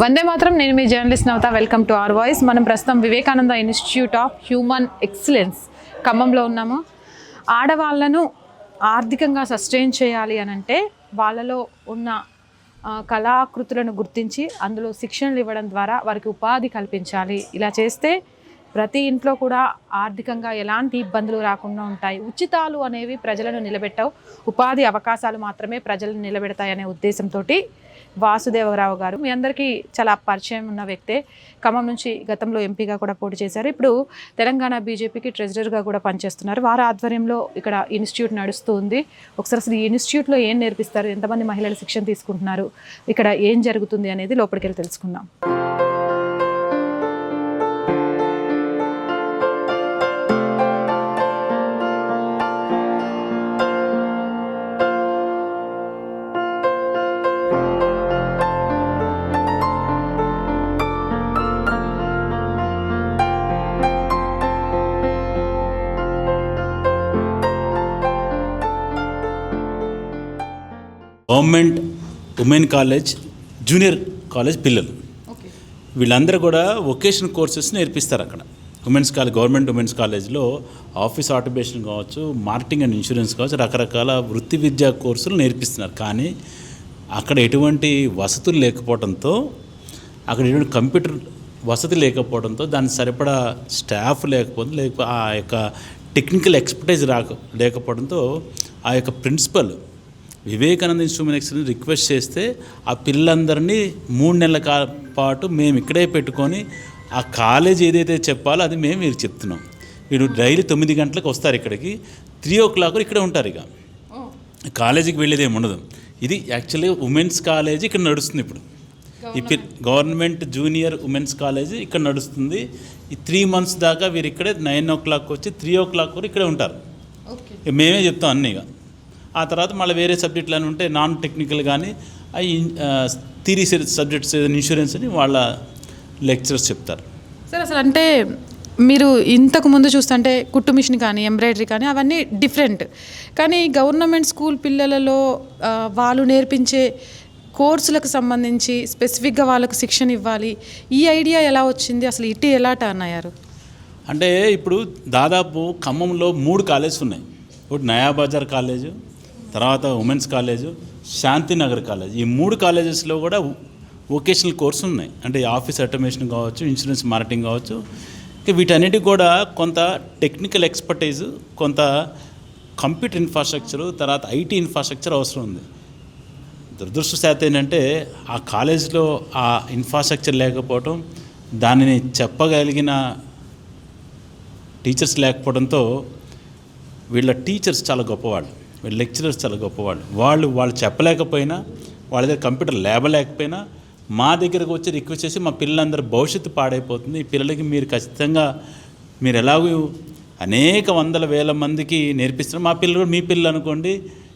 వందే మాత్రం నేను మీ journalist Navata. Welcome to R voice మనం ప్రస్తుతం Vivekananda institute of human excellence ఖమ్మంలో ఉన్నాము. ఆడవాళ్ళను ఆర్థికంగా సస్టైన్ చేయాలి అని అంటే వాళ్ళలో ఉన్న కళాకృతులను గుర్తించి అందులో శిక్షణలు ఇవ్వడం ద్వారా వారికి ఉపాధి కల్పించాలి. ఇలా చేస్తే ప్రతి ఇంట్లో కూడా ఆర్థికంగా ఎలాంటి ఇబ్బందులు రాకుండా ఉంటాయి. ఉచితాలు అనేవి ప్రజలను నిలబెట్టవు. ఉపాధి అవకాశాలు మాత్రమే ప్రజలను నిలబెడతాయనే ఉద్దేశంతో వాసుదేవరావు గారు. మీ అందరికీ చాలా పరిచయం ఉన్న వ్యక్తే. ఖమ్మం నుంచి గతంలో ఎంపీగా కూడా పోటీ చేశారు. ఇప్పుడు తెలంగాణ బీజేపీకి ట్రెజరర్గా కూడా పనిచేస్తున్నారు. వారి ఆధ్వర్యంలో ఇక్కడ ఇన్స్టిట్యూట్ నడుస్తూ ఉంది ఒకసారి అసలు ఈ ఇన్స్టిట్యూట్లో ఏం నేర్పిస్తారు? ఎంతమంది మహిళలు శిక్షణ తీసుకుంటున్నారు? ఇక్కడ ఏం జరుగుతుంది అనేది లోపలికి వెళ్ళి తెలుసుకుందాం. ఉమెన్ కాలేజ్ జూనియర్ కాలేజ్ పిల్లలు. వీళ్ళందరూ కూడా వొకేషనల్ కోర్సెస్ నేర్పిస్తారు అక్కడ. ఉమెన్స్ కాలేజ్ గవర్నమెంట్ ఉమెన్స్ కాలేజ్లో ఆఫీస్ ఆటోమేషన్ కావచ్చు మార్కెటింగ్ అండ్ ఇన్సూరెన్స్ కావచ్చు రకరకాల వృత్తి విద్యా కోర్సులు నేర్పిస్తున్నారు. కానీ అక్కడ ఎటువంటి వసతులు లేకపోవడంతో అక్కడ ఎటువంటి కంప్యూటర్ వసతి లేకపోవడంతో దానికి సరిపడా స్టాఫ్ లేకపోతే లేక ఆ యొక్క టెక్నికల్ ఎక్స్పర్టైజ్ రాక లేకపోవడంతో ఆ యొక్క ప్రిన్సిపల్ వివేకానంద ఇన్స్ట్రుమెంట్ రిక్వెస్ట్ చేస్తే ఆ పిల్లలందరినీ మూడు నెలల పాటు మేము ఇక్కడే పెట్టుకొని ఆ కాలేజ్ ఏదైతే చెప్పాలో అది మేము మీరు చెప్తున్నాం. వీడు డైలీ తొమ్మిది గంటలకు వస్తారు ఇక్కడికి. త్రీ ఓ క్లాక్ ఇక్కడే ఉంటారు ఇక. కాలేజీకి వెళ్ళేది ఏమి ఉండదు. ఇది యాక్చువల్లీ ఉమెన్స్ కాలేజ్ ఇక్కడ నడుస్తుంది ఇప్పుడు. ఈ గవర్నమెంట్. జూనియర్ ఉమెన్స్ కాలేజ్ ఇక్కడ నడుస్తుంది. ఈ త్రీ మంత్స్ దాకా వీరు ఇక్కడే నైన్ ఓ క్లాక్ వచ్చి త్రీ ఓ క్లాక్ వరకు ఇక్కడే ఉంటారు. మేమే చెప్తాం అన్నీ ఇక. ఆ తర్వాత మళ్ళీ వేరే సబ్జెక్టులు అని ఉంటే నాన్ టెక్నికల్ కానీ అవి థీరీ సబ్జెక్ట్స్ ఏదైనా ఇన్సూరెన్స్ అని వాళ్ళ లెక్చరర్స్ చెప్తారు. సార్ అసలు అంటే మీరు ఇంతకు ముందు చూస్తుంటే కుట్టు మిషన్ కానీ ఎంబ్రాయిడరీ కానీ అవన్నీ డిఫరెంట్ కానీ గవర్నమెంట్ స్కూల్ పిల్లలలో వాళ్ళు నేర్పించే కోర్సులకు సంబంధించి స్పెసిఫిక్గా వాళ్ళకు శిక్షణ ఇవ్వాలి. ఈ ఐడియా ఎలా వచ్చింది? అసలు ఇటు ఎలా టర్న్ అయ్యారు? అంటే ఇప్పుడు దాదాపు ఖమ్మంలో మూడు కాలేజెస్ ఉన్నాయి. ఒకటి నయాబజార్ కాలేజు తర్వాత ఉమెన్స్ కాలేజు శాంతినగర్ కాలేజ్. ఈ మూడు కాలేజెస్లో కూడా వొకేషనల్ కోర్సు ఉన్నాయి. అంటే ఆఫీస్ ఆటోమేషన్ కావచ్చు ఇన్సూరెన్స్ మార్కెటింగ్ కావచ్చు. ఇక వీటన్నిటికి కూడా కొంత టెక్నికల్ ఎక్స్పర్టైజ్ కొంత కంప్యూటర్ ఇన్ఫ్రాస్ట్రక్చర్ తర్వాత ఐటీ ఇన్ఫ్రాస్ట్రక్చర్ అవసరం ఉంది. దురదృష్టశాతం ఏంటంటే ఆ కాలేజ్లో ఆ ఇన్ఫ్రాస్ట్రక్చర్ లేకపోవటం దానిని చెప్పగలిగిన టీచర్స్ లేకపోవడంతో వీళ్ళ టీచర్స్ చాలా గొప్పవాళ్ళు. లెక్చరర్స్ చాలా గొప్పవాళ్ళు. వాళ్ళు వాళ్ళు చెప్పలేకపోయినా వాళ్ళ దగ్గర కంప్యూటర్ ల్యాబ్ లేకపోయినా మా దగ్గరకు వచ్చి రిక్వెస్ట్ చేసి మా పిల్లలందరూ భవిష్యత్తు పాడైపోతుంది. ఈ పిల్లలకి మీరు ఖచ్చితంగా మీరు ఎలాగూ అనేక వందల వేల మందికి నేర్పిస్తున్నారు. మా పిల్లలు మీ పిల్లలు అనుకోండి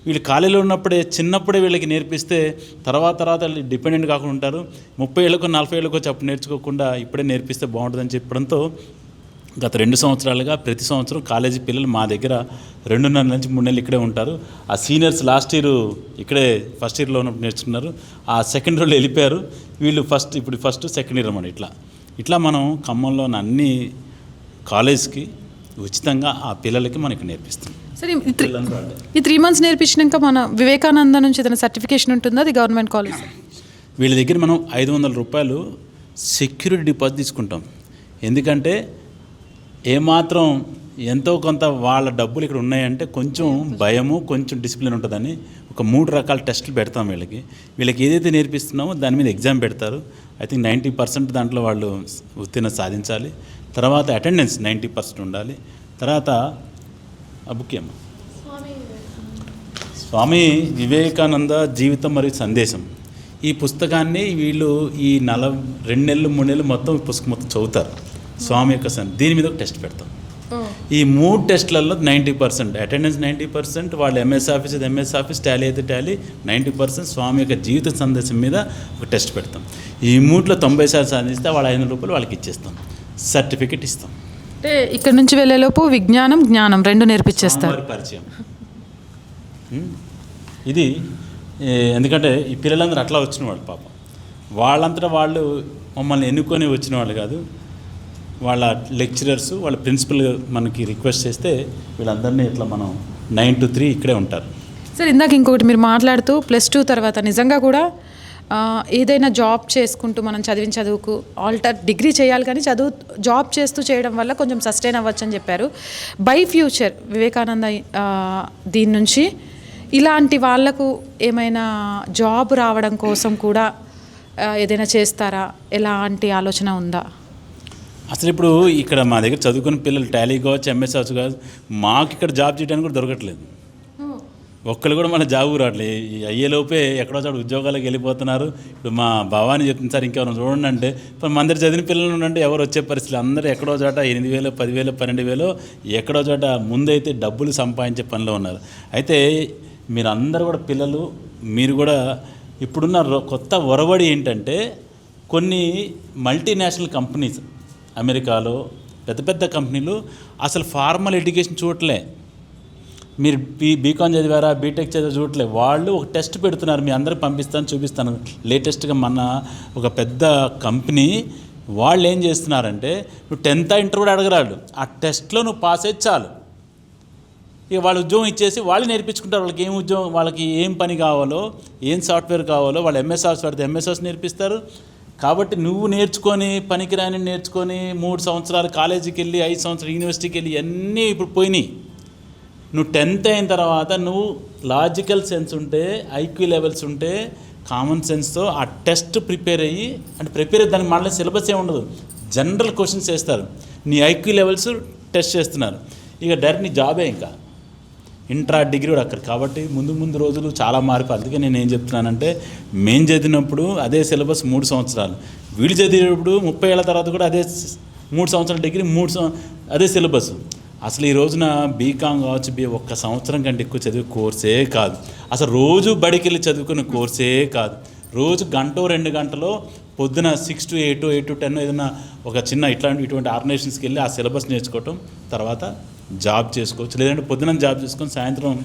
వీళ్ళు ఖాళీలో ఉన్నప్పుడే చిన్నప్పుడే వీళ్ళకి నేర్పిస్తే తర్వాత తర్వాత వీళ్ళు డిపెండెంట్ కాకుండా ఉంటారు. ముప్పై ఏళ్ళకో నలభై ఏళ్ళకో చెప్పు నేర్చుకోకుండా ఇప్పుడే నేర్పిస్తే బాగుంటుందని చెప్పడంతో గత రెండు సంవత్సరాలుగా ప్రతి సంవత్సరం కాలేజీ పిల్లలు మా దగ్గర రెండున్నర నుంచి మూడు నెలలు ఇక్కడే ఉంటారు. ఆ సీనియర్స్ లాస్ట్ ఇయర్ ఇక్కడే ఫస్ట్ ఇయర్లో ఉన్నప్పుడు నేర్చుకున్నారు. ఆ సెకండ్ ఇయర్లో వెళ్ళిపోయారు. వీళ్ళు ఫస్ట్ ఇప్పుడు ఫస్ట్ సెకండ్ ఇయర్ అన్నమాట ఇట్లా. ఇట్లా మనం ఖమ్మంలో ఉన్న అన్ని కాలేజ్కి ఉచితంగా ఆ పిల్లలకి మనకి నేర్పిస్తాం సరే ఈ త్రీ- ఈ త్రీ మంత్స్ నేర్పించినాక మన వివేకానంద నుంచి ఏదైనా సర్టిఫికేషన్ ఉంటుందా? అది గవర్నమెంట్ కాలేజ్. వీళ్ళ దగ్గర మనం ఐదు వందల రూపాయలు సెక్యూరిటీ డిపాజిట్ తీసుకుంటాం. ఎందుకంటే ఏమాత్రం ఎంతో కొంత వాళ్ళ డబ్బులు ఇక్కడ ఉన్నాయంటే కొంచెం భయము కొంచెం డిసిప్లిన్ ఉంటుందని ఒక మూడు రకాల టెస్టులు పెడతాం వీళ్ళకి. వీళ్ళకి ఏదైతే నేర్పిస్తున్నామో దాని మీద ఎగ్జామ్ పెడతారు. ఐ థింక్ నైంటీ పర్సెంట్ దాంట్లో వాళ్ళు ఉత్తీర్ణ సాధించాలి. తర్వాత అటెండెన్స్ నైంటీ పర్సెంట్ ఉండాలి. తర్వాత ఆ బుక్ స్వామి వివేకానంద జీవితం మరియు సందేశం. ఈ పుస్తకాన్ని వీళ్ళు ఈ నల రెండు నెలలు మూడు నెలలు మొత్తం పుస్తకం మొత్తం చదువుతారు. స్వామి యొక్క సన్ దీని మీద ఒక టెస్ట్ పెడతాం. ఈ మూడు టెస్ట్లలో ninety percent attendance ninety percent వాళ్ళు ఎంఎస్ ఆఫీస్ అయితే ఎంఎస్ ఆఫీస్ టాలీ అయితే టాలీ నైంటీ పర్సెంట్ స్వామి యొక్క జీవిత సందేశం మీద ఒక టెస్ట్ పెడతాం. ఈ మూడులో తొంభై శాతం సాధిస్తే వాళ్ళ ఐదు రూపాయలు వాళ్ళకి ఇచ్చేస్తాం. సర్టిఫికెట్ ఇస్తాం. అంటే ఇక్కడ నుంచి వెళ్ళేలోపు విజ్ఞానం జ్ఞానం రెండు నేర్పించేస్తారు. పరిచయం. ఇది ఎందుకంటే ఈ పిల్లలందరూ అట్లా వచ్చిన వాళ్ళు పాపం. వాళ్ళంతటా వాళ్ళు మమ్మల్ని ఎన్నుకొని వచ్చిన వాళ్ళు కాదు. వాళ్ళ లెక్చరర్స్ వాళ్ళ ప్రిన్సిపల్ మనకి రిక్వెస్ట్ చేస్తే వీళ్ళందరినీ ఇట్లా మనం నైన్ టు త్రీ ఇక్కడే ఉంటారు. సార్ ఇందాక ఇంకొకటి మీరు మాట్లాడుతూ ప్లస్ టూ తర్వాత నిజంగా కూడా ఏదైనా జాబ్ చేసుకుంటూ మనం చదివిన చదువుకు ఆల్టర్ డిగ్రీ చేయాలి కానీ చదువు జాబ్ చేస్తూ చేయడం వల్ల కొంచెం సస్టైన్ అవ్వచ్చు అని చెప్పారు. బై ఫ్యూచర్ వివేకానంద దీని నుంచి ఇలాంటి వాళ్ళకు ఏమైనా జాబ్ రావడం కోసం కూడా ఏదైనా చేస్తారా? ఎలాంటి ఆలోచన ఉందా? అసలు ఇప్పుడు ఇక్కడ మా దగ్గర చదువుకున్న పిల్లలు టాలీ కావచ్చు ఎంఎస్ కావచ్చు కాదు మాకు ఇక్కడ జాబ్ చేయడానికి కూడా దొరకట్లేదు. ఒక్కళ్ళు కూడా మన జాబ్ రావట్లేదు అయ్యేలోపే ఎక్కడో చోట ఉద్యోగాలకు వెళ్ళిపోతున్నారు. ఇప్పుడు మా భవాని చెప్తుంది సార్ ఇంకెవరైనా చూడండి అంటే ఇప్పుడు మన అందరు చదివిన పిల్లలు ఉండండి ఎవరు వచ్చే పరిస్థితులు? అందరూ ఎక్కడో చోట ఎనిమిది వేలు పదివేలు పన్నెండు వేలు ఎక్కడో చోట ముందైతే డబ్బులు సంపాదించే పనిలో ఉన్నారు. అయితే మీరందరూ కూడా పిల్లలు మీరు కూడా ఇప్పుడున్న రొ- కొత్త ఒరవడి ఏంటంటే కొన్ని మల్టీనేషనల్ కంపెనీస్ అమెరికాలో పెద్ద పెద్ద కంపెనీలు అసలు ఫార్మల్ ఎడ్యుకేషన్ చూడలే మీరు బీ బీకాన్ చదివారా బీటెక్ చదివారా చూడలే వాళ్ళు ఒక టెస్ట్ పెడుతున్నారు మీ అందరికి పంపిస్తాను చూపిస్తాను. లేటెస్ట్గా మన ఒక పెద్ద కంపెనీ వాళ్ళు ఏం చేస్తున్నారంటే నువ్వు టెన్త్ ఇంటర్ కూడా అడగరాడు ఆ టెస్ట్లో నువ్వు పాస్ అయితే చాలు. ఇక వాళ్ళు ఉద్యోగం ఇచ్చేసి వాళ్ళు నేర్పించుకుంటారు. వాళ్ళకి ఏం ఉద్యోగం వాళ్ళకి ఏం పని కావాలో ఏం సాఫ్ట్వేర్ కావాలో వాళ్ళు ఎంఎస్ పెడితే పడితే నేర్పిస్తారు. కాబట్టి నువ్వు నేర్చుకొని పనికిరాని నేర్చుకొని మూడు సంవత్సరాలు కాలేజీకి వెళ్ళి ఐదు సంవత్సరాలు యూనివర్సిటీకి వెళ్ళి అన్నీ ఇప్పుడు పోయినాయి. నువ్వు టెన్త్ అయిన తర్వాత నువ్వు లాజికల్ సెన్స్ ఉంటే ఐక్యూ లెవెల్స్ ఉంటే కామన్ సెన్స్తో ఆ టెస్ట్ ప్రిపేర్ అయ్యి అంటే ప్రిపేర్ అయ్యి దానికి మళ్ళీ సిలబస్ ఏమి ఉండదు. జనరల్ క్వశ్చన్స్ వేస్తారు. నీ ఐక్యూ లెవెల్స్ టెస్ట్ చేస్తున్నారు. ఇక డైరెక్ట్ నీ జాబే ఇంకా. ఇంట్రా డిగ్రీ కూడా అక్కడ కాబట్టి ముందు ముందు రోజులు చాలా మార్పు. అందుకే నేను ఏం చెప్తున్నానంటే మేము చదివినప్పుడు అదే సిలబస్ మూడు సంవత్సరాలు. వీళ్ళు చదివేటప్పుడు ముప్పై ఏళ్ళ తర్వాత కూడా అదే మూడు సంవత్సరాల డిగ్రీ మూడు సం- అదే సిలబస్. అసలు ఈ రోజున బీకామ్ కావచ్చు బీ ఒక్క సంవత్సరం కంటే ఎక్కువ చదివే కోర్సే కాదు. అసలు రోజు బడికి వెళ్ళి చదువుకునే కోర్సే కాదు. రోజు గంట రెండు గంటలో పొద్దున six to eight eight to ten ఏదైనా ఒక చిన్న ఇట్లాంటి ఇటువంటి ఆర్గనైజేషన్స్కి వెళ్ళి ఆ సిలబస్ నేర్చుకోవటం తర్వాత జాబ్ చేసుకోవచ్చు. లేదంటే పొద్దున జాబ్ చేసుకొని సాయంత్రం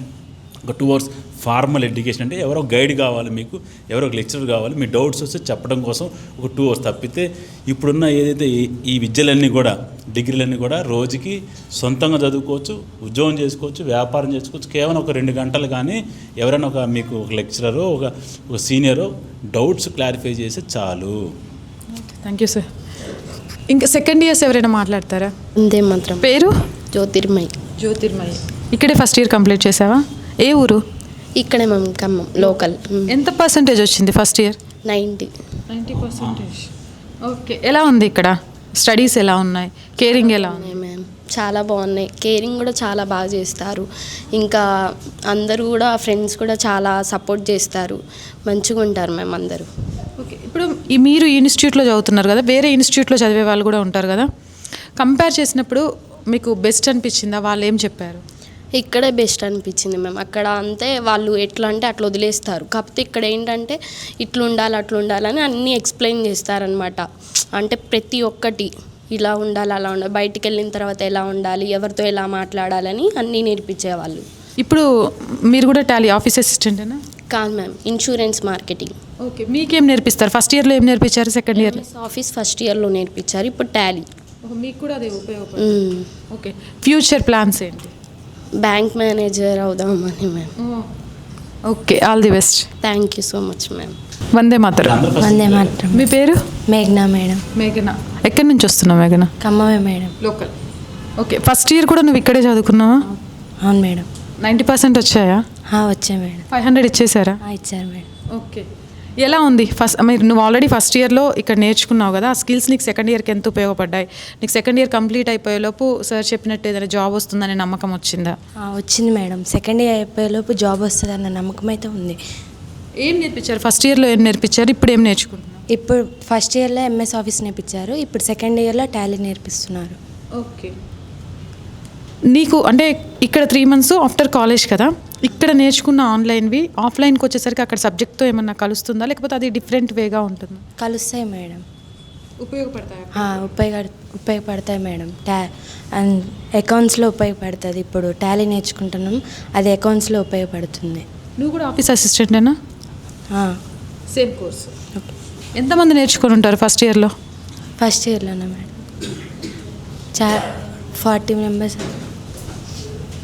ఒక టూ అవర్స్ ఫార్మల్ ఎడ్యుకేషన్ అంటే ఎవరో గైడ్ కావాలి మీకు ఎవరో ఒక లెక్చరర్ కావాలి మీ డౌట్స్ వస్తే చెప్పడం కోసం ఒక టూ అవర్స్ తప్పితే ఇప్పుడున్న ఏదైతే ఈ- ఈ విద్యలన్నీ కూడా డిగ్రీలన్నీ కూడా రోజుకి సొంతంగా చదువుకోవచ్చు ఉద్యోగం చేసుకోవచ్చు వ్యాపారం చేసుకోవచ్చు. కేవలం ఒక రెండు గంటలు కానీ ఎవరైనా ఒక మీకు ఒక లెక్చరరో ఒక ఒక సీనియరో డౌట్స్ క్లారిఫై చేస్తే చాలు. Thank you sir. ఇంకా సెకండ్ ఇయర్స్ ఎవరైనా మాట్లాడతారా? అంతే మాత్రం. పేరు? జ్యోతిర్మయి. జ్యోతిర్మయి. ఇక్కడే ఫస్ట్ ఇయర్ కంప్లీట్ చేసావా? ఏ ఊరు? ఇక్కడే మేము ఖమ్మం లోకల్. ఎంత పర్సంటేజ్ వచ్చింది first year? Ninety. Ninety percentage. Okay. ఎలా ఉంది ఇక్కడ? స్టడీస్ ఎలా ఉన్నాయి? కేరింగ్ ఎలా ఉంది? మ్యామ్. చాలా బాగున్నాయి. కేరింగ్ కూడా చాలా బాగా చేస్తారు. ఇంకా అందరూ కూడా ఫ్రెండ్స్ కూడా చాలా సపోర్ట్ చేస్తారు. మంచిగా ఉంటారు మేము అందరూ. ఓకే. ఇప్పుడు మీరు ఇన్స్టిట్యూట్లో చదువుతున్నారు కదా వేరే ఇన్స్టిట్యూట్లో చదివే వాళ్ళు కూడా ఉంటారు కదా. కంపేర్ చేసినప్పుడు మీకు బెస్ట్ అనిపించిందా? వాళ్ళు ఏం చెప్పారు? ఇక్కడే బెస్ట్ అనిపించింది మ్యామ్ అక్కడ అంతే వాళ్ళు ఎట్లా అంటే అట్లా వదిలేస్తారు. కాకపోతే ఇక్కడ ఏంటంటే ఇట్లా ఉండాలి అట్లా ఉండాలని అన్నీ ఎక్స్ప్లెయిన్ చేస్తారనమాట అంటే ప్రతి ఒక్కటి ఇలా ఉండాలి అలా ఉండాలి బయటికి వెళ్ళిన తర్వాత ఎలా ఉండాలి ఎవరితో ఎలా మాట్లాడాలని అన్నీ నేర్పించేవాళ్ళు ఇప్పుడు మీరు కూడా టాలీ ఆఫీస్ అసిస్టెంటేనా కాదు మ్యామ్ ఇన్సూరెన్స్ మార్కెటింగ్ ఓకే మీకేం నేర్పిస్తారు? ఫస్ట్ ఇయర్లో ఏం నేర్పించారు? సెకండ్ ఇయర్లో ఆఫీస్ ఫస్ట్ ఇయర్లో నేర్పించారు. ఇప్పుడు టాలీ మీకు కూడా అదే ఉపయోగపడుతుంది. ఓకే. ఫ్యూచర్ ప్లాన్స్ ఏంటి? బ్యాంక్ మేనేజర్ అవుదామని ma'am. Okay. All the best. Thank you so much ma'am. Vande Mataram. వందే మాత్రం. మీ పేరు? మేఘనా మేడం. మేఘన. ఎక్కడి నుంచి వస్తున్నావు మేఘన? ఖమ్మమే madam. Local. Okay. First year కూడా నువ్వు ఇక్కడే చదువుకున్నావా? అవును మేడం. నైంటీ పర్సెంట్ వచ్చాయా? ఆ, వచ్చా మేడం. Five hundred ఇచ్చేసారా? ఇచ్చారు మేడం. ఓకే. ఎలా ఉంది? ఫస్ట్ మీరు నువ్వు ఆల్రెడీ ఫస్ట్ ఇయర్లో ఇక్కడ నేర్చుకున్నావు కదా ఆ స్కిల్స్ నీకు సెకండ్ ఇయర్కి ఎంత ఉపయోగపడ్డాయి? నీకు సెకండ్ ఇయర్ కంప్లీట్ అయిపోయేలోపు సార్ చెప్పినట్టు ఏదైనా జాబ్ వస్తుందనే నమ్మకం వచ్చిందా? వచ్చింది మేడం. సెకండ్ ఇయర్ అయిపోయేలోపు జాబ్ వస్తుంది అన్న నమ్మకం అయితే ఉంది. ఏం నేర్పించారు? ఫస్ట్ ఇయర్లో ఏం నేర్పించారు? ఇప్పుడు ఏం నేర్చుకుంటున్నావు ఇప్పుడు ఫస్ట్ ఇయర్లో ఎంఎస్ ఆఫీస్ నేర్పించారు. ఇప్పుడు సెకండ్ ఇయర్లో టాలీ నేర్పిస్తున్నారు. ఓకే నీకు అంటే ఇక్కడ త్రీ మంత్స్ ఆఫ్టర్ కాలేజ్ కదా? ఇక్కడ నేర్చుకున్న ఆన్లైన్వి ఆఫ్లైన్కి వచ్చేసరికి అక్కడ సబ్జెక్ట్తో ఏమన్నా కలుస్తుందా? లేకపోతే అది డిఫరెంట్ వేగా ఉంటుందా? కలుస్తాయి మేడం. ఉపయోగపడతాయి? ఆ, ఉపయోగ ఉపయోగపడతాయి మేడం. టా అండ్ అకౌంట్స్లో ఉపయోగపడుతుంది. ఇప్పుడు టాలీ నేర్చుకుంటున్నాం అది అకౌంట్స్లో ఉపయోగపడుతుంది. నువ్వు కూడా ఆఫీస్ అసిస్టెంటేనా? Same course. ఓకే. ఎంతమంది నేర్చుకుని ఉంటారు ఫస్ట్ ఇయర్లో? ఫస్ట్ ఇయర్లోనే మేడం? చా ఫార్టీ మెంబర్స్.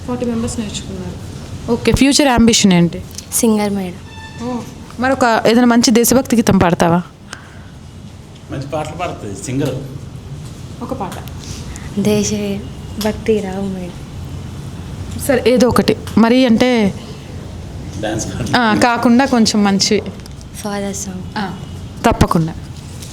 ఫార్టీ మెంబర్స్ నేర్చుకున్నారు. ఓకే ఫ్యూచర్ అంబిషన్ ఏంటి? Singer madam. మరొక ఏదైనా మంచి దేశభక్తి గీతం పాడతావా? మంచి పాటలు పాడుతుంది సింగర్ ఒక పాట. దేశ భక్తి రావు మేడం. సరే ఏదో ఒకటి. మరి అంటే కాకుండా కొంచెం మంచి ఫాదర్ సాంగ్ ఆ, తప్పకుండా.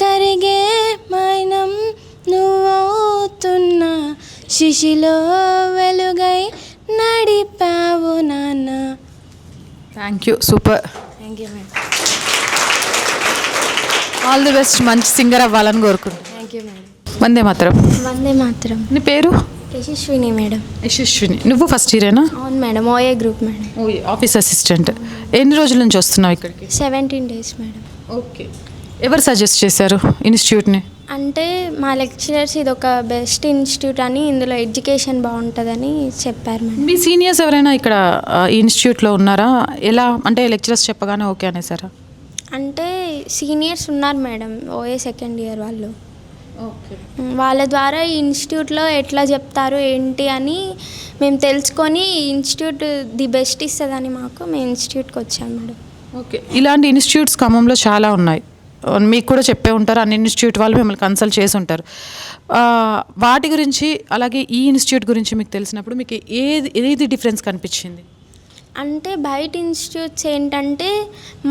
కరిగే మైనం నువ్వవుతున్నా శిశిలో వెలుగై నడిపావు నాన్న. Thank you super thank you madam all the best మంచి సింగర్ అవ్వాలని కోరుకుంటున్నాను. థ్యాంక్ యూ మేడం వందే మాత్రం. వందే మాత్రం. నీ పేరు? యశస్విని మేడం. యశస్విని. నువ్వు ఫస్ట్ ఇయరేనా అవును madam. OA group madam. O office assistant ఎన్ని రోజుల నుంచి వస్తున్నావు ఇక్కడికి? Seventeen days madam. ఓకే ఎవరు సజెస్ట్ చేశారు ఇన్స్టిట్యూట్ని? అంటే మా లెక్చరర్స్ ఇది ఒక బెస్ట్ ఇన్స్టిట్యూట్ అని ఇందులో ఎడ్యుకేషన్ బాగుంటుందని చెప్పారు మేడం. మీ సీనియర్స్ ఎవరైనా ఇక్కడ ఈ ఇన్స్టిట్యూట్లో ఉన్నారా? ఎలా అంటే లెక్చరర్స్ చెప్పగానే ఓకే అనేసారా? అంటే సీనియర్స్ ఉన్నారు మేడం ఓఏ సెకండ్ ఇయర్ వాళ్ళు. వాళ్ళ ద్వారా ఈ ఇన్స్టిట్యూట్లో ఎట్లా చెప్తారు ఏంటి అని మేము తెలుసుకొని ఈ ఇన్స్టిట్యూట్ ది బెస్ట్ ఇస్తుందని మాకు మేము ఇన్స్టిట్యూట్కి వచ్చాం మేడం. ఓకే. ఇలాంటి ఇన్స్టిట్యూట్స్ ఖమ్మంలో చాలా ఉన్నాయి. మీకు కూడా చెప్పే ఉంటారు. అన్ని ఇన్స్టిట్యూట్ వాళ్ళు మిమ్మల్ని కన్సల్ట్ చేసి ఉంటారు. వాటి గురించి అలాగే ఈ ఇన్స్టిట్యూట్ గురించి మీకు తెలిసినప్పుడు మీకు ఏది ఏది డిఫరెన్స్ కనిపించింది? అంటే బయట ఇన్స్టిట్యూట్స్ ఏంటంటే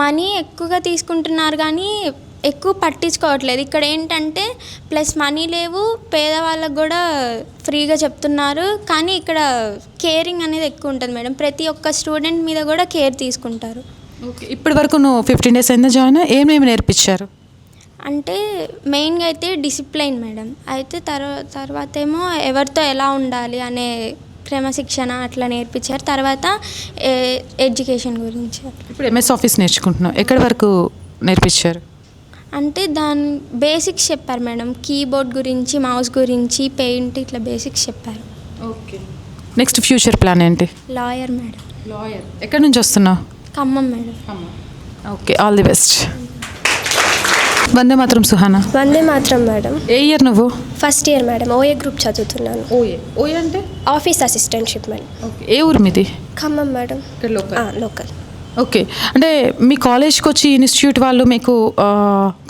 మనీ ఎక్కువగా తీసుకుంటున్నారు కానీ ఎక్కువ పట్టించుకోవట్లేదు. ఇక్కడ ఏంటంటే ప్లస్ మనీ లేవు పేదవాళ్ళకు కూడా ఫ్రీగా చెప్తున్నారు. కానీ ఇక్కడ కేరింగ్ అనేది ఎక్కువ ఉంటుంది మేడం. ప్రతి ఒక్క స్టూడెంట్ మీద కూడా కేర్ తీసుకుంటారు. ఓకే ఇప్పటి వరకు నువ్వు ఫిఫ్టీన్ డేస్ అయిందా జాయిన్ ఏమేమి నేర్పించారు? అంటే మెయిన్గా అయితే డిసిప్లైన్ మేడం అయితే తర్వా తర్వాత ఏమో ఎవరితో ఎలా ఉండాలి అనే క్రమశిక్షణ అట్లా నేర్పించారు. తర్వాత ఎడ్యుకేషన్ గురించి. ఇప్పుడు ఎంఎస్ ఆఫీస్ నేర్చుకుంటున్నావు. ఎక్కడి వరకు నేర్పించారు? అంటే దాని బేసిక్స్ చెప్పారు మేడం కీబోర్డ్ గురించి మౌస్ గురించి పెయింట్ ఇట్లా బేసిక్స్ చెప్పారు. ఓకే నెక్స్ట్ ఫ్యూచర్ ప్లాన్ ఏంటి? లాయర్ మేడం లాయర్ ఎక్కడి నుంచి వస్తున్నావు? Khammam madam. Okay all the best. Vande Mataram Suhana. Vande Mataram madam. A year నువ్వు? First year madam OA group చదువుతున్నాను. ఓఏ ఓఏ అంటే? ఆఫీస్ అసిస్టెంట్షిప్ మేడం ఓకే ఏ ఊరు మీది? ఖమ్మం మేడం. లోకల్. ఆ, లోకల్. ఓకే. అంటే మీ కాలేజ్కి వచ్చి ఇన్స్టిట్యూట్ వాళ్ళు మీకు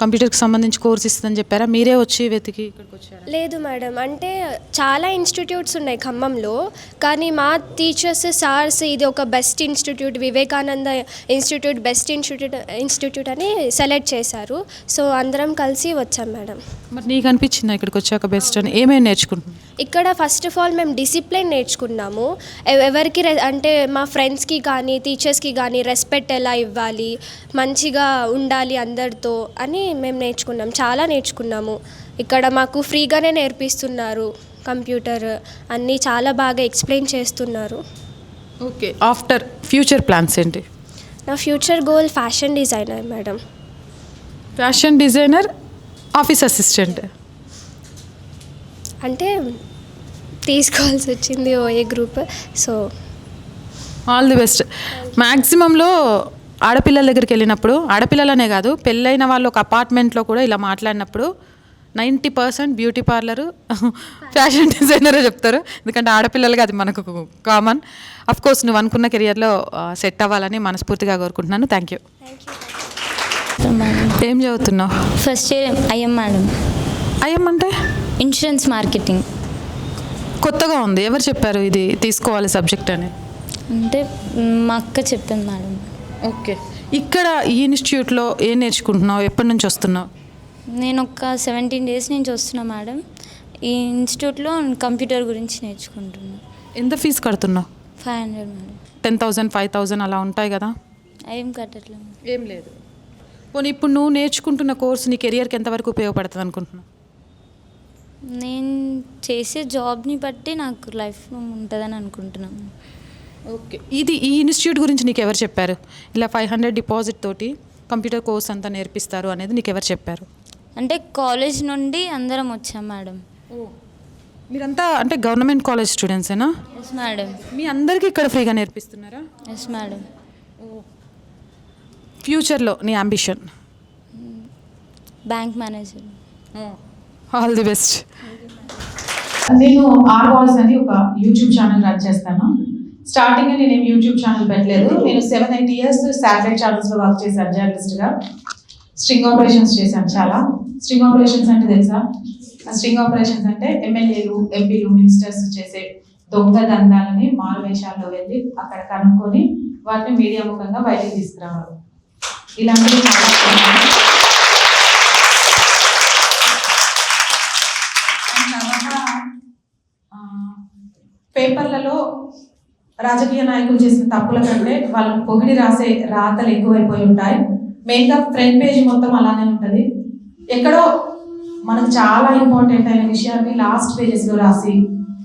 కంప్యూటర్కి సంబంధించి కోర్స్ ఇస్తుందని చెప్పారా? మీరే వచ్చి వెతికి ఇక్కడికి వచ్చారా? లేదు మేడం. అంటే చాలా ఇన్స్టిట్యూట్స్ ఉన్నాయి ఖమ్మంలో. కానీ మా టీచర్స్ సార్స్ ఇది ఒక best institute. Vivekananda institute best institute institute అని సెలెక్ట్ చేశారు. సో అందరం కలిసి వచ్చాం మేడం. మరి నీకు అనిపించిందా ఇక్కడికి వచ్చాక బెస్ట్ అని? ఏమేమి నేర్చుకుంటున్నావు? ఇక్కడ ఫస్ట్ ఆఫ్ ఆల్ మేము డిసిప్లిన్ నేర్చుకున్నాము. ఎవ- ఎవరికి అంటే మా ఫ్రెండ్స్కి కానీ టీచర్స్కి కానీ రెస్పెక్ట్ ఎలా ఇవ్వాలి మంచిగా ఉండాలి అందరితో అని మేము నేర్చుకున్నాం. చాలా నేర్చుకున్నాము. ఇక్కడ మాకు ఫ్రీగానే నేర్పిస్తున్నారు కంప్యూటర్. అన్నీ చాలా బాగా ఎక్స్ప్లెయిన్ చేస్తున్నారు. ఓకే ఆఫ్టర్ ఫ్యూచర్ ప్లాన్స్ ఏంటి? నా future goal fashion designer madam. Fashion designer office assistant. అంటే తీసుకోవాల్సి వచ్చింది OA group. So all the best. మ్యాక్సిమంలో ఆడపిల్లల దగ్గరికి వెళ్ళినప్పుడు ఆడపిల్లలనే కాదు పెళ్ళైన వాళ్ళు ఒక అపార్ట్మెంట్లో కూడా ఇలా మాట్లాడినప్పుడు ninety percent beauty parlour fashion డిజైనరే చెప్తారు. ఎందుకంటే ఆడపిల్లలకి అది మనకు కామన్. అఫ్ కోర్స్ నువ్వు అనుకున్న కెరియర్లో సెట్ అవ్వాలని మనస్ఫూర్తిగా కోరుకుంటున్నాను. థ్యాంక్ యూ ఏం చదువుతున్నావు? ఫస్ట్ ఇయర్ అయ్యం మేడం. అయ్యమ్మంటే ఇన్సూరెన్స్ మార్కెటింగ్ కొత్తగా ఉంది. ఎవరు చెప్పారు ఇది తీసుకోవాలి సబ్జెక్ట్ అని? అంటే మ్, అక్క చెప్పింది మేడం. ఓకే. ఇక్కడ ఈ ఇన్స్టిట్యూట్లో ఏం నేర్చుకుంటున్నావు? ఎప్పటి నుంచి వస్తున్నావు? నేను ఒక సెవెంటీన్ డేస్ నుంచి వస్తున్నా మేడం. ఈ ఇన్స్టిట్యూట్లో కంప్యూటర్ గురించి నేర్చుకుంటున్నాను ఎంత fee కడుతున్నావు? Five hundred madam. Ten thousand five thousand అలా ఉంటాయి కదా? ఏం కట్టట్లేదు ఏం లేదు. పోనీ ఇప్పుడు నువ్వు నేర్చుకుంటున్న కోర్సు నీ కెరియర్కి ఎంతవరకు ఉపయోగపడుతుంది అనుకుంటున్నావు? నేను చేసే జాబ్ని బట్టి నాకు లైఫ్ ఉంటుందని అనుకుంటున్నాను. ఓకే. ఇది ఈ ఇన్స్టిట్యూట్ గురించి నీకు ఎవరు చెప్పారు? ఇలా ఫైవ్ హండ్రెడ్ డిపాజిట్ తోటి కంప్యూటర్ కోర్స్ అంతా నేర్పిస్తారు అనేది నీకు ఎవరు చెప్పారు? అంటే కాలేజ్ నుండి అందరం వచ్చాం మేడం. మీరంతా అంటే గవర్నమెంట్ కాలేజ్ స్టూడెంట్సేనా? Yes madam. మీ అందరికీ ఇక్కడ ఫ్రీగా నేర్పిస్తున్నారా? Yes madam. ఫ్యూచర్లో నీ ambition? Bank manager. All the best. నేను ఆర్ వాయిస్ అని ఒక యూట్యూబ్ ఛానల్ రన్ చేస్తాను. స్టార్టింగ్ నేను యూట్యూబ్ ఛానల్ పెట్టలేదు. నేను సెవెన్ ఎయిట్ ఇయర్స్ శాటిలైట్ ఛానల్స్లో వర్క్ చేశాను జర్నలిస్ట్గా స్ట్రింగ్ ఆపరేషన్స్ చేశాను చాలా. స్ట్రింగ్ ఆపరేషన్స్ అంటే తెలుసా? స్ట్రింగ్ ఆపరేషన్స్ అంటే ఎమ్మెల్యేలు ఎంపీలు మినిస్టర్స్ చేసే దొంగ దందాలని మారు వేషాల్లో వెళ్ళి అక్కడ కనుక్కొని వాటిని మీడియా ముఖంగా బయటికి తీసుకురావాలి ఇలాంటివి చాలా పేపర్లలో రాజకీయ నాయకులు చేసిన తప్పుల కంటే వాళ్ళని పొగిడి రాసే రాతలు ఎక్కువైపోయి ఉంటాయి. మెయిన్గా ఫ్రంట్ పేజ్ మొత్తం అలానే ఉంటుంది. ఎక్కడో మనకు చాలా ఇంపార్టెంట్ అయిన విషయాన్ని లాస్ట్ పేజెస్లో రాసి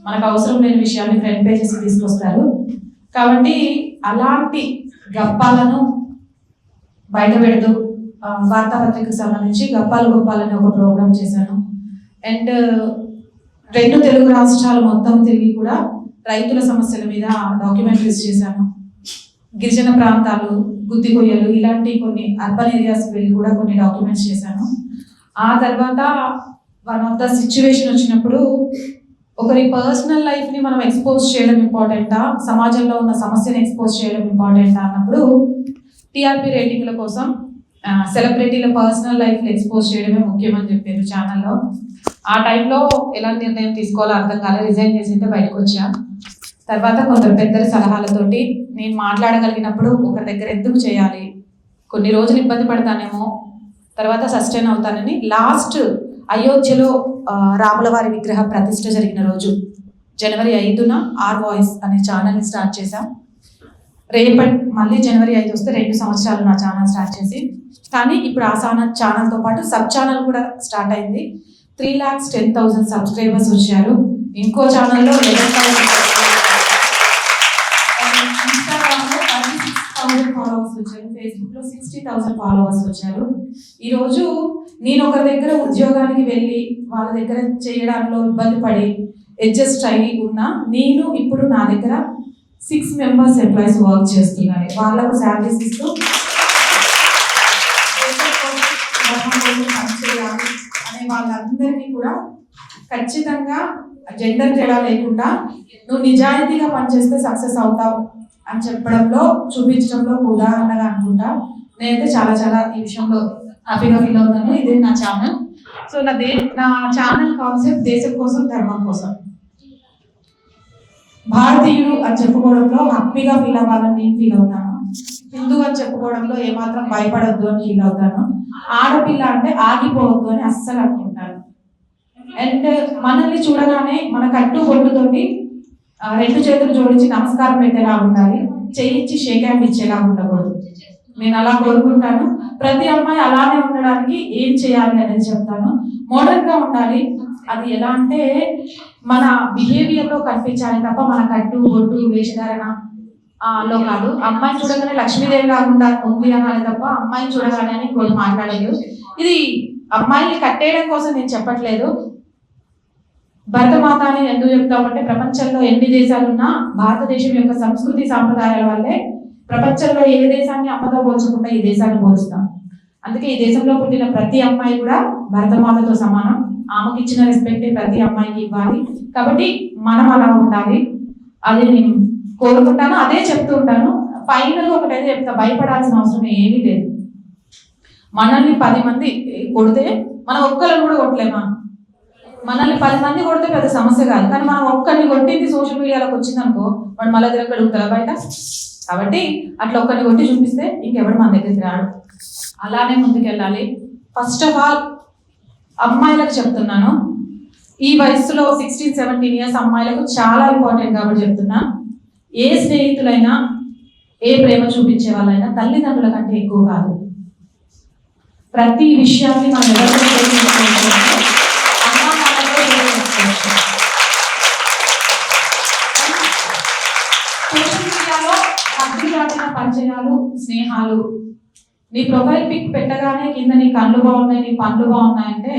మనకు అవసరం లేని విషయాన్ని ఫ్రంట్ పేజెస్కి తీసుకొస్తారు. కాబట్టి అలాంటి గప్పాలను బయట పెడుతూ వార్తాపత్రికకు సంబంధించి గప్పాలు గొప్పాలని ఒక ప్రోగ్రామ్ చేశాను. అండ్ రెండు తెలుగు రాష్ట్రాలు మొత్తం తిరిగి కూడా రైతుల సమస్యల మీద డాక్యుమెంటరీస్ చేశాను. గిరిజన ప్రాంతాలు గుత్తి కొయ్యలు ఇలాంటి కొన్ని అర్బన్ ఏరియాస్ వెళ్ళి కూడా కొన్ని డాక్యుమెంట్స్ చేశాను. ఆ తర్వాత వన్ ఆఫ్ ద సిచ్యువేషన్ వచ్చినప్పుడు ఒకరి పర్సనల్ లైఫ్ని మనం ఎక్స్పోజ్ చేయడం ఇంపార్టెంటా? సమాజంలో ఉన్న సమస్యను ఎక్స్పోజ్ చేయడం ఇంపార్టెంటా? అన్నప్పుడు టీఆర్పీ రేటింగ్ల కోసం సెలబ్రిటీల పర్సనల్ లైఫ్ని ఎక్స్పోజ్ చేయడమే ముఖ్యమని చెప్పారు ఛానల్లో ఆ టైంలో ఎలాంటి నిర్ణయం తీసుకోవాలో అర్థం కాలే రిజైన్ చేసింటే బయటకు వచ్చా. తర్వాత కొందరు పెద్దల సలహాలతోటి నేను మాట్లాడగలిగినప్పుడు ఒక దగ్గర ఎందుకు చేయాలి? కొన్ని రోజులు ఇబ్బంది పడతానేమో తర్వాత సస్టైన్ అవుతానని లాస్ట్ అయోధ్యలో రాములవారి రాముల వారి విగ్రహ ప్రతిష్ఠ జరిగిన రోజు జనవరి ఐదున ఆర్ వాయిస్ అనే ఛానల్ని స్టార్ట్ చేశాం. రేపటి మళ్ళీ జనవరి ఐదు వస్తే రెండు సంవత్సరాలు నా ఛానల్ స్టార్ట్ చేసి. కానీ ఇప్పుడు ఆ ఛానల్ ఛానల్తో పాటు సబ్ ఛానల్ కూడా స్టార్ట్ అయింది. Three lakhs ten thousand subscribers వచ్చారు. ఇంకో ఛానల్లో లెవెన్ ఇన్స్టాగ్రామ్లో థర్టీ సిక్స్ థౌసండ్ ఫాలోవర్స్ వచ్చారు. ఫేస్బుక్లో సిక్స్టీ థౌసండ్ ఫాలోవర్స్ వచ్చారు. ఈరోజు నేను ఒకరి దగ్గర ఉద్యోగానికి వెళ్ళి వాళ్ళ దగ్గర చేయడంలో ఇబ్బంది పడి అడ్జస్ట్ అయ్యి ఉన్నా నేను ఇప్పుడు నా దగ్గర సిక్స్ మెంబర్స్ ఎంప్లాయీస్ వర్క్ చేస్తున్నారు వాళ్ళకు శాలరీస్ ఇస్తూ కోసం, అనే వాళ్ళందరికీ కూడా ఖచ్చితంగా జెండర్ తేడా లేకుండా నువ్వు నిజాయితీగా పనిచేస్తే సక్సెస్ అవుతావు అని చెప్పడంలో చూపించడంలో ఉదాహరణగా అనుకుంటా. నేనైతే చాలా చాలా ఈ విషయంలో హ్యాపీగా ఫీల్ అవుతాను. ఇదే నా ఛానల్ సో నా దే నా ఛానల్ కాన్సెప్ట్ దేశం కోసం ధర్మం కోసం. భారతీయుడు అని చెప్పుకోవడంలో హ్యాపీగా ఫీల్ అవ్వాలని నేను ఫీల్ అవుతాను. హిందూ అని చెప్పుకోవడంలో ఏమాత్రం భయపడొద్దు అని ఫీల్ అవుతాను. ఆడపిల్ల అంటే ఆగిపోవద్దు అని అస్సలు అనుకుంటాను. అండ్ మనల్ని చూడగానే మన కట్టు బొట్టుతోటి రెండు చేతులు జోడించి నమస్కారం పెట్టేలా ఉండాలి. చేయించి షేక్ హ్యాండ్ ఇచ్చేలా ఉండకూడదు. నేను అలా కోరుకుంటాను. ప్రతి అమ్మాయి అలానే ఉండడానికి ఏం చేయాలి అనేది చెప్తాను. మోడర్న్గా ఉండాలి. అది ఎలా అంటే మన బిహేవియర్లో కనిపించాలి తప్ప మన కట్టు బొట్టు వేషధారణ లో కాదు. అమ్మాయిని చూడగానే లక్ష్మీదేవి లాగుండా ఉంది అనాలి తప్ప అమ్మాయిని చూడగానే అని ఇంకోటి మాట్లాడలేదు. ఇది అమ్మాయిని కట్టేయడం కోసం నేను చెప్పట్లేదు. భరతమాత అని ఎందుకు చెప్తామంటే ప్రపంచంలో ఎన్ని దేశాలున్నా భారతదేశం యొక్క సంస్కృతి సాంప్రదాయాల వల్లే ప్రపంచంలో ఏ దేశాన్ని అమ్మతో పోల్చకుండా ఈ దేశాన్ని పోలుస్తాం. అందుకే ఈ దేశంలో పుట్టిన ప్రతి అమ్మాయి కూడా భరతమాతతో సమానం. ఆమెకి ఇచ్చిన రెస్పెక్ట్ ప్రతి అమ్మాయికి ఇవ్వాలి. కాబట్టి మనం అలా ఉండాలి. అది నేను కోరుకుంటాను అదే చెప్తూ ఉంటాను. ఫైనల్ ఒకటైతే చెప్తా భయపడాల్సిన అవసరం ఏమీ లేదు. మనల్ని పది మంది కొడితే మనం ఒక్కరిని కూడా కొట్టలేమా? మనల్ని పది మంది కొడితే పెద్ద సమస్య కాదు. కానీ మనం ఒక్కరిని కొట్టింది సోషల్ మీడియాలోకి వచ్చింది అనుకో వాడు మళ్ళీ దగ్గర అడుగుతారా బయట? కాబట్టి అట్లా ఒక్కరిని కొట్టి చూపిస్తే ఇంకెవడు మన దగ్గరికి రాడు. అలానే ముందుకెళ్ళాలి. ఫస్ట్ ఆఫ్ ఆల్ అమ్మాయిలకు చెప్తున్నాను. ఈ వయసులో సిక్స్టీన్ సెవెంటీన్ ఇయర్స్ అమ్మాయిలకు చాలా ఇంపార్టెంట్ కాబట్టి చెప్తున్నా. ఏ స్నేహితులైనా ఏ ప్రేమ చూపించే వాళ్ళైనా తల్లిదండ్రుల కంటే ఎక్కువ కాదు. ప్రతి విషయాన్ని మనం సోషల్ మీడియాలో పరిచయాలు స్నేహాలు నీ ప్రొఫైల్ పిక్ పెట్టగానే కింద నీ కళ్ళు బాగున్నాయి నీ పనులు బాగున్నాయంటే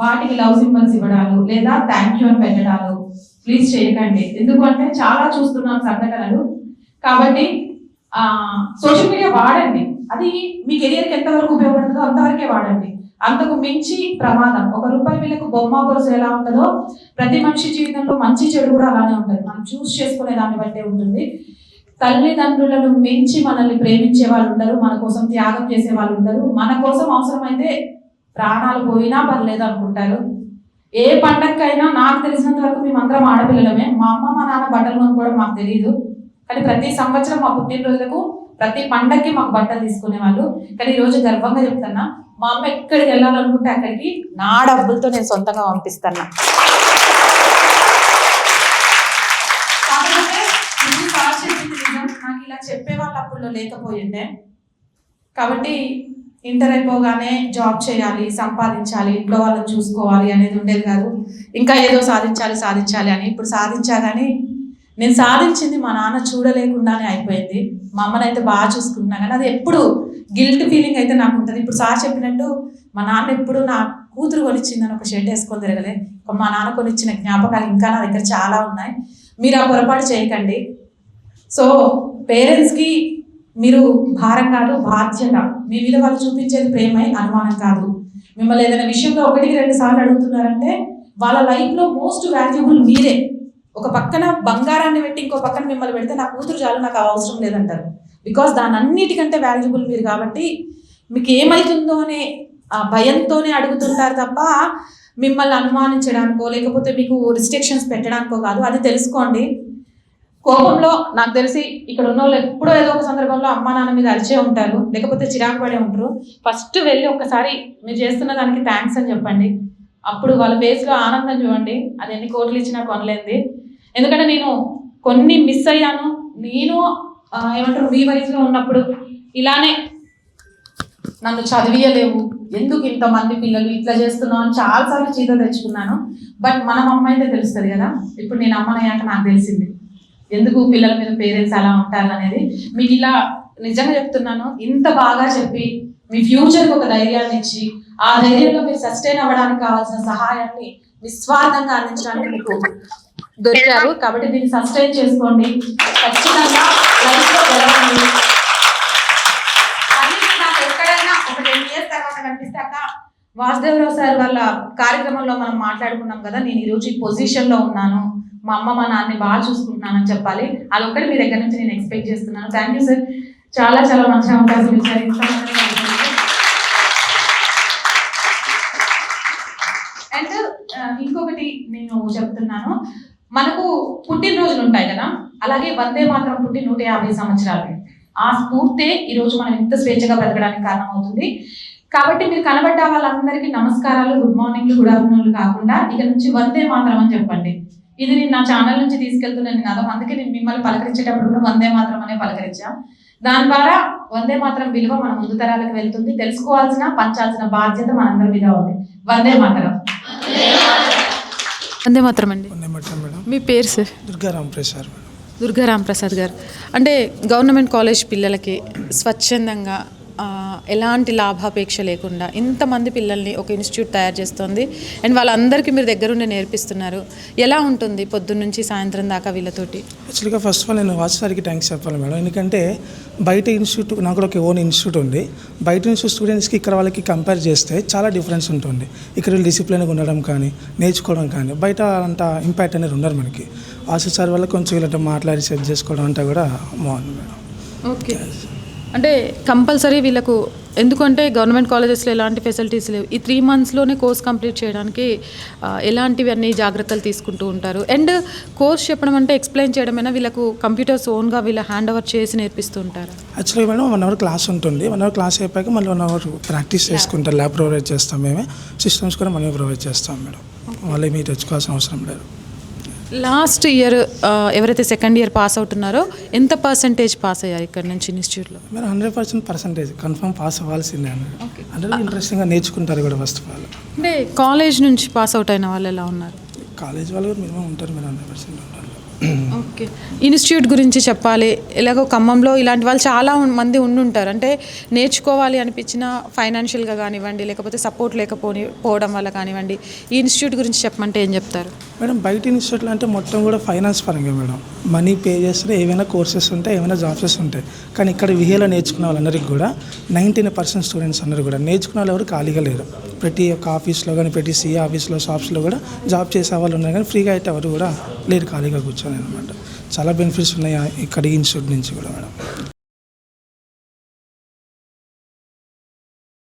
వాటికి లవ్ సింబల్స్ ఇవ్వడాలు లేదా థ్యాంక్ యూ అని పెట్టడాలు ప్లీజ్ చేయకండి. ఎందుకంటే చాలా చూస్తున్నాం సంఘటనలు. కాబట్టి సోషల్ మీడియా వాడండి. అది మీ కెరియర్కి ఎంతవరకు ఉపయోగపడుతుందో అంతవరకే వాడండి. అంతకు మించి ప్రమాదం. ఒక రూపాయి వీళ్ళకు బొమ్మ గొలుసు ఎలా ఉంటుందో ప్రతి మనిషి జీవితంలో మంచి చెడు కూడా అలానే ఉంటుంది. మనం చూస్ చేసుకునే దాన్ని బట్టే ఉంటుంది. తల్లిదండ్రులను మించి మనల్ని ప్రేమించే వాళ్ళు ఉండరు మన కోసం త్యాగం చేసే వాళ్ళు ఉండరు. మన కోసం అవసరమైతే ప్రాణాలు పోయినా పర్లేదు అనుకుంటారు. ఏ పండగకైనా నాకు తెలిసినంత వరకు మేమందరం ఆడపిల్లలమే. మా అమ్మ మా నాన్న బట్టలు కొనుక్కోవడం మాకు తెలియదు కానీ ప్రతి సంవత్సరం మా పుట్టినరోజులకు ప్రతి పండగకి మాకు బట్టలు తీసుకునేవాళ్ళు. కానీ ఈ రోజు గర్వంగా చెప్తున్నా మా అమ్మ ఎక్కడికి వెళ్ళాలనుకుంటే అక్కడికి నా డబ్బులతో నేను సొంతంగా పంపిస్తాను కాకపోతే ఇది సార్ చెప్పింది నిజం. నాకు ఇలా చెప్పే లేకపోయిండే కాబట్టి ఇంటర్ అయిపోగానే జాబ్ చేయాలి సంపాదించాలి ఇంట్లో వాళ్ళని చూసుకోవాలి అనేది ఉండేది కాదు. ఇంకా ఏదో సాధించాలి సాధించాలి అని ఇప్పుడు సాధించా కానీ నేను సాధించింది మా నాన్న చూడలేకుండానే అయిపోయింది. మా అమ్మని అయితే బాగా చూసుకుంటున్నా కానీ అది ఎప్పుడు గిల్ట్ ఫీలింగ్ అయితే నాకు ఉంటుంది. ఇప్పుడు సార్ చెప్పినట్టు మా నాన్న ఎప్పుడు నా కూతురు కొనిచ్చిందని ఒక షర్ట్ వేసుకొని తిరగలే. మా నాన్న కొనిచ్చిన జ్ఞాపకాలు ఇంకా నా దగ్గర చాలా ఉన్నాయి. మీరు ఆ పొరపాటు చేయకండి. సో పేరెంట్స్కి మీరు భారం కాదు బాధ్యత మీ మీద వాళ్ళు చూపించేది ప్రేమై అనుమానం కాదు. మిమ్మల్ని ఏదైనా విషయంలో ఒకటికి రెండు సార్లు అడుగుతున్నారంటే వాళ్ళ లైఫ్లో మోస్ట్ వాల్యుబుల్ మీరే. ఒక పక్కన బంగారాన్ని పెట్టి ఇంకో పక్కన మిమ్మల్ని పెడితే నా కూతురు చాలు నాకు అవసరం లేదంటారు. బికాస్ దాని అన్నిటికంటే వాల్యుబుల్ మీరు కాబట్టి మీకు ఏమవుతుందో అనే ఆ భయంతోనే అడుగుతుంటారు తప్ప మిమ్మల్ని అనుమానించడానికో లేకపోతే మీకు రిస్ట్రిక్షన్స్ పెట్టడానికో కాదు. అది తెలుసుకోండి. కోపంలో నాకు తెలిసి ఇక్కడ ఉన్న వాళ్ళు ఎప్పుడో ఏదో ఒక సందర్భంలో అమ్మా నాన్న మీద అరిచే ఉంటారు లేకపోతే చిరాకు పడే ఉంటారు. ఫస్ట్ వెళ్ళి ఒక్కసారి మీరు చేస్తున్న దానికి థ్యాంక్స్ అని చెప్పండి. అప్పుడు వాళ్ళ ఫేస్లో ఆనందం చూడండి. అది ఎన్ని కోట్లు ఇచ్చినా కొనలేంది. ఎందుకంటే నేను కొన్ని మిస్ అయ్యాను. నేను ఏమంటారు మీ వయసులో ఉన్నప్పుడు ఇలానే నన్ను చదివియలేవు. ఎందుకు ఇంతమంది పిల్లలు ఇట్లా చేస్తున్నావు అని చాలాసార్లు చీత తెచ్చుకున్నాను. బట్ మనం అమ్మ అయితే తెలుస్తుంది కదా. ఇప్పుడు నేను అమ్మనయ్యాక నాకు తెలిసింది. ఎందుకు పిల్లల మీద పేరెంట్స్ అలా ఉంటారు అనేది మీకు ఇలా నిజంగా చెప్తున్నాను. ఇంత బాగా చెప్పి మీ ఫ్యూచర్కి ఒక ధైర్యాన్ని ఇచ్చి ఆ ధైర్యంలో మీరు సస్టైన్ అవ్వడానికి కావాల్సిన సహాయాన్ని నిస్వార్థంగా అందించడానికి మీకు దొరికారు. కాబట్టి దీన్ని సస్టైన్ చేసుకోండి. ఖచ్చితంగా లైఫ్లో గెలవండి మళ్ళీ నాకు ఎక్కడైనా ఒక టెన్ ఇయర్స్ తర్వాత కనిపిస్తే అక్క వాసుదేవరావు సార్ వాళ్ళ కార్యక్రమంలో మనం మాట్లాడుకున్నాం కదా నేను ఈరోజు ఈ పొజిషన్లో ఉన్నాను. మా అమ్మ మా నాన్నని బాగా చూసుకుంటున్నానని చెప్పాలి. అది ఒక్కటి మీ దగ్గర నుంచి నేను ఎక్స్పెక్ట్ చేస్తున్నాను. థ్యాంక్ యూ సార్ చాలా చాలా మంచి అవకాశం ఇచ్చారు అండ్ ఇంకొకటి నేను చెప్తున్నాను. మనకు పుట్టినరోజులు ఉంటాయి కదా అలాగే వందే మాత్రం పుట్టి నూట యాభై సంవత్సరాలు. ఆ స్ఫూర్తే ఈరోజు మనం ఇంత స్వేచ్ఛగా బ్రతకడానికి కారణమవుతుంది. కాబట్టి మీరు కనబడ్డ వాళ్ళందరికీ నమస్కారాలు గుడ్ మార్నింగ్లు గుడ్ ఆఫ్టర్నూన్లు కాకుండా ఇక నుంచి వందే మాత్రం అని చెప్పండి. ఇది నేను నా ఛానల్ నుంచి తీసుకెళ్తున్నాను నినాదం అందుకే నేను మిమ్మల్ని పలకరించేటప్పుడు కూడా వందే మాత్రం అనే పలకరించా. దాని ద్వారా వందే మాత్రం విలువ మన ముందు తరాలకు వెళ్తుంది. తెలుసుకోవాల్సిన పంచాల్సిన బాధ్యత మనందరి మీద ఉంది. వందే మాత్రం. వందే మాత్రం అండి. మీ పేరు సార్? దుర్గారాం ప్రసాద్ మేడం. దుర్గారాం ప్రసాద్ గారు. అంటే గవర్నమెంట్ కాలేజ్ పిల్లలకి స్వచ్ఛందంగా ఎలాంటి లాభాపేక్ష లేకుండా ఇంతమంది పిల్లల్ని ఒక ఇన్స్టిట్యూట్ తయారు చేస్తుంది. అండ్ వాళ్ళందరికీ మీరు దగ్గరుండి నేర్పిస్తున్నారు. ఎలా ఉంటుంది పొద్దున్న నుంచి సాయంత్రం దాకా వీళ్ళతోటి? యాక్చువల్గా ఫస్ట్ ఆఫ్ ఆల్ నేను వాచ్ సార్కి థ్యాంక్స్ చెప్పాలి మేడం. ఎందుకంటే బయట ఇన్స్టిట్యూట్ నాకు కూడా ఒక ఓన్ ఇన్స్టిట్యూట్ ఉంది. బయట ఇన్స్టిట్యూట్ స్టూడెంట్స్కి ఇక్కడ వాళ్ళకి కంపేర్ చేస్తే చాలా డిఫరెన్స్ ఉంటుంది. ఇక్కడ డిసిప్లిన్గా ఉండడం కానీ నేర్చుకోవడం కానీ బయట అంత ఇంపాక్ట్ అనేది ఉండరు మనకి. వాసు సార్ వల్ల కొంచెం వీళ్ళతో మాట్లాడి సెట్ చేసుకోవడం అంతా కూడా బాగుంది మేడం. ఓకే. అంటే కంపల్సరీ వీళ్ళకు ఎందుకంటే గవర్నమెంట్ కాలేజెస్లో ఎలాంటి ఫెసిలిటీస్ లేవు. ఈ త్రీ మంత్స్లోనే కోర్స్ కంప్లీట్ చేయడానికి ఎలాంటివి అన్ని జాగ్రత్తలు తీసుకుంటూ ఉంటారు. అండ్ కోర్స్ చెప్పడం అంటే ఎక్స్ప్లెయిన్ చేయడమైనా వీళ్ళకు కంప్యూటర్స్ ఓన్గా వీళ్ళ హ్యాండ్ ఓవర్ చేసి నేర్పిస్తూ ఉంటారు. యాక్చువల్గా మేడం వన్ అవర్ క్లాస్ ఉంటుంది. వన్ అవర్ క్లాస్ అయిపోయాక మళ్ళీ వన్ అవర్ ప్రాక్టీస్ చేసుకుంటాం ల్యాబ్ ప్రొవైడ్ చేస్తాం మేమే. సిస్టమ్స్ కూడా మనమే ప్రొవైడ్ చేస్తాం మేడం. మళ్ళీ మీరు తెచ్చుకోవాల్సిన అవసరం లేదు. లాస్ట్ ఇయర్ ఎవరైతే సెకండ్ ఇయర్ పాస్ అవుట్ ఉన్నారో ఎంత పర్సంటేజ్ పాస్ అయ్యారు ఇక్కడ నుంచి ఇన్స్టిట్యూట్లో? మీరు hundred percent percentage confirm pass అవ్వాల్సిందే అందరూ ఇంట్రెస్టింగ్గా నేర్చుకుంటారు కూడా ఫస్ట్ ఆఫ్ ఆల్ అంటే కాలేజ్ నుంచి పాస్ అవుట్ అయిన వాళ్ళు ఎలా ఉన్నారు? కాలేజ్ వాళ్ళు కూడా మినిమం ఉంటారు మీరు హండ్రెడ్ పర్సెంట్ ఉంటారు. ఓకే. ఇన్స్టిట్యూట్ గురించి చెప్పాలి. ఎలాగో ఖమ్మంలో ఇలాంటి వాళ్ళు చాలా మంది ఉండుంటారు. అంటే నేర్చుకోవాలి అనిపించిన ఫైనాన్షియల్గా కానివ్వండి లేకపోతే సపోర్ట్ లేకపోని పోవడం వల్ల కానివ్వండి ఈ ఇన్స్టిట్యూట్ గురించి చెప్పమంటే ఏం చెప్తారు? మేడం బయట ఇన్స్టిట్యూట్లో అంటే మొత్తం కూడా ఫైనాన్స్ పరంగా మేడం. మనీ పే చేస్తే ఏమైనా కోర్సెస్ ఉంటాయి ఏమైనా జాబ్సెస్ ఉంటాయి. కానీ ఇక్కడ విహేలో నేర్చుకున్న వాళ్ళందరికీ కూడా నైంటీన్ పర్సెంట్ స్టూడెంట్స్ అందరూ కూడా నేర్చుకున్న వాళ్ళు ఎవరు ఖాళీగా లేరు. ప్రతి ఒక్క ఆఫీస్లో కానీ ప్రతి సీఏ ఆఫీస్లో షాప్స్లో కూడా జాబ్ చేసే వాళ్ళు ఉన్నారు కానీ ఫ్రీగా అయితే ఎవరు కూడా లేరు ఖాళీగా కూర్చొని అనమాట చాలా బెనిఫిట్స్ ఉన్నాయి ఇక్కడ ఇన్స్టిట్యూట్ నుంచి కూడా మేడం.